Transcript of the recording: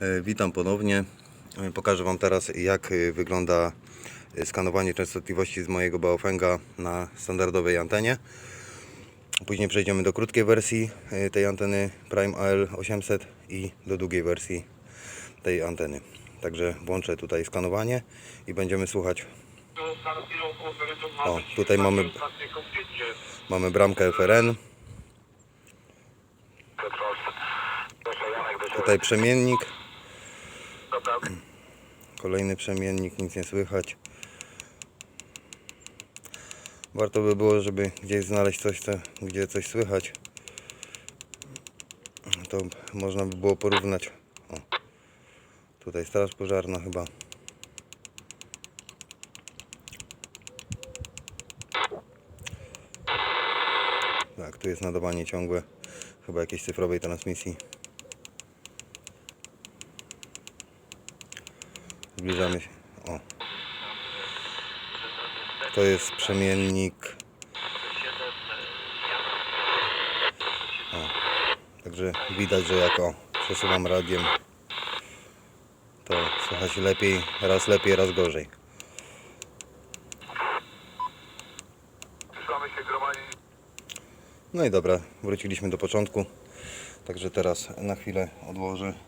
E, Witam ponownie. E, Pokażę Wam teraz jak e, wygląda skanowanie częstotliwości z mojego Baofenga na standardowej antenie. Później przejdziemy do krótkiej wersji tej anteny Prime AL800 i do długiej wersji tej anteny. Także włączę tutaj skanowanie i będziemy słuchać. O, tutaj mamy Mamy bramkę FRN, tutaj przemiennik, kolejny przemiennik, nic nie słychać. Warto by było, żeby gdzieś znaleźć coś, co, gdzie coś słychać. To można by było porównać. O. Tutaj straż pożarna chyba. Tak, tu jest nadawanie ciągłe. Chyba jakiejś cyfrowej transmisji. Zbliżamy się. O. To jest przemiennik. O. Także widać, że jak o, przesuwam radiem, to słychać lepiej, raz lepiej, raz gorzej. No i dobra, wróciliśmy do początku. Także teraz na chwilę odłożę